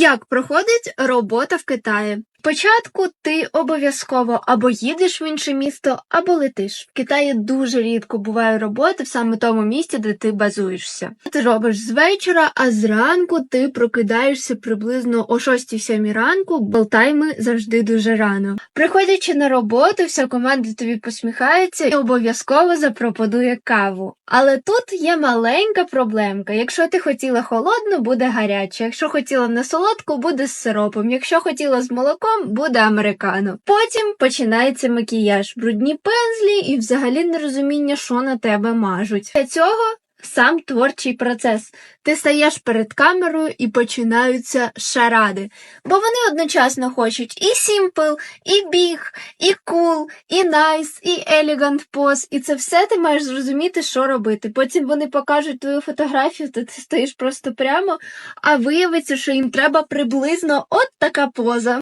Як проходить робота в Китаї? Спочатку ти обов'язково або їдеш в інше місто, або летиш. В Китаї дуже рідко буває роботи в саме тому місці, де ти базуєшся. Ти робиш з вечора, а зранку ти прокидаєшся приблизно о 6-7 ранку, бо тайми завжди дуже рано. Приходячи на роботу, вся команда тобі посміхається і обов'язково запропонує каву. Але тут є маленька проблемка. Якщо ти хотіла холодну, буде гаряче. Якщо хотіла не солодку, буде з сиропом. Якщо хотіла з молоком, буде американо. Потім починається макіяж, брудні пензлі і взагалі нерозуміння, що на тебе мажуть. Для цього сам творчий процес. Ти стаєш перед камерою і починаються шаради. Бо вони одночасно хочуть і сімпл, і біг, і кул, і найс, і елегант поз. І це все ти маєш зрозуміти, що робити. Потім вони покажуть твою фотографію, то ти стоїш просто прямо, а виявиться, що їм треба приблизно от така поза.